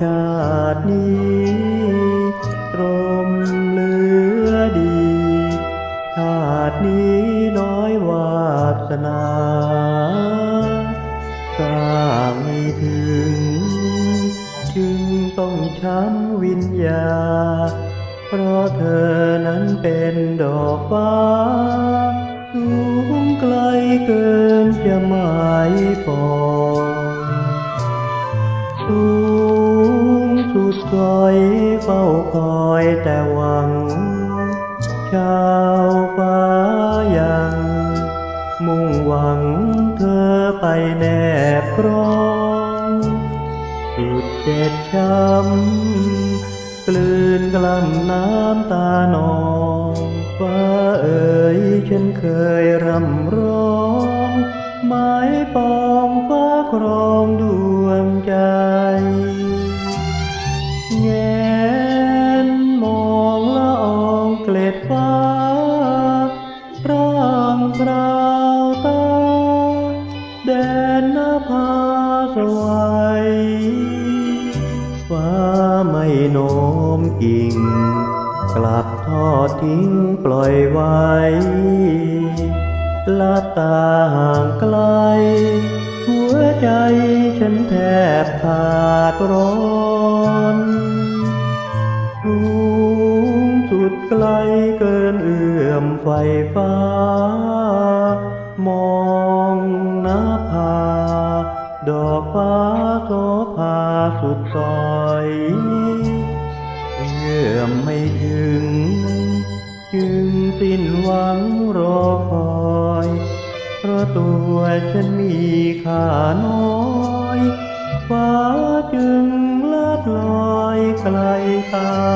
ชาตินี้รมเหลือดี ชาตินี้น้อยวาสนาสร้างไม่ถึง จึงต้องช้ำวิญญา เพราะเธอนั้นเป็นดอกฟ้าสูงไกลเกินจะหมายปอง เฝ้าคอยแต่หวัง ชาวฟ้ายัง มุ่งหวังเธอไปแนบครองสุดเจ็บช้ำกลืนกล้ำน้ำตานองฟ้าเอ๋ยฉันเคยรำร้องหมายปองฟ้าครองดู เกล็ดฟ้าร่างกราวตา แดนนภาสวัยฟ้าไม่โน้มกิ่ง กลับทอดทิ้งปล่อยไว้ละตาห่างไกล หัวใจฉันแทบขาดร้อนสูงสุดไกล ไฟฟ้า มองหน้าผาดอกฟ้าโสภาสุดซอยเอื้อมไม่ถึง จึงสิ้นหวังรอคอยเพราะตัวฉันมีค่าน้อยฟ้าจึงลับลอยไกลตา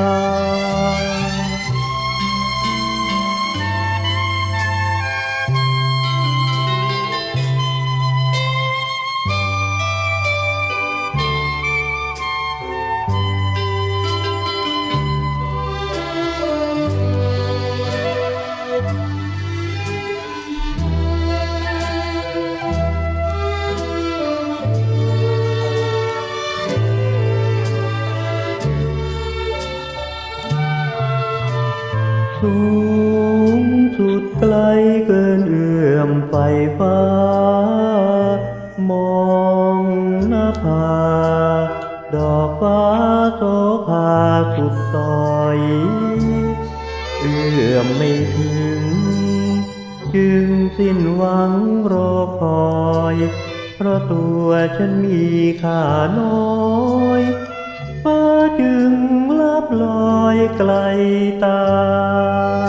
สูงสุดไกลเกินเอื้อมไฟฟ้า มองหน้าผาดอกฟ้าโสภาสุดซอย เอื้อมไม่ถึง จึงสิ้นหวังรอคอย เพราะตัวฉันมีค่าน้อยฟ้าจึงลับลอย ไกลตา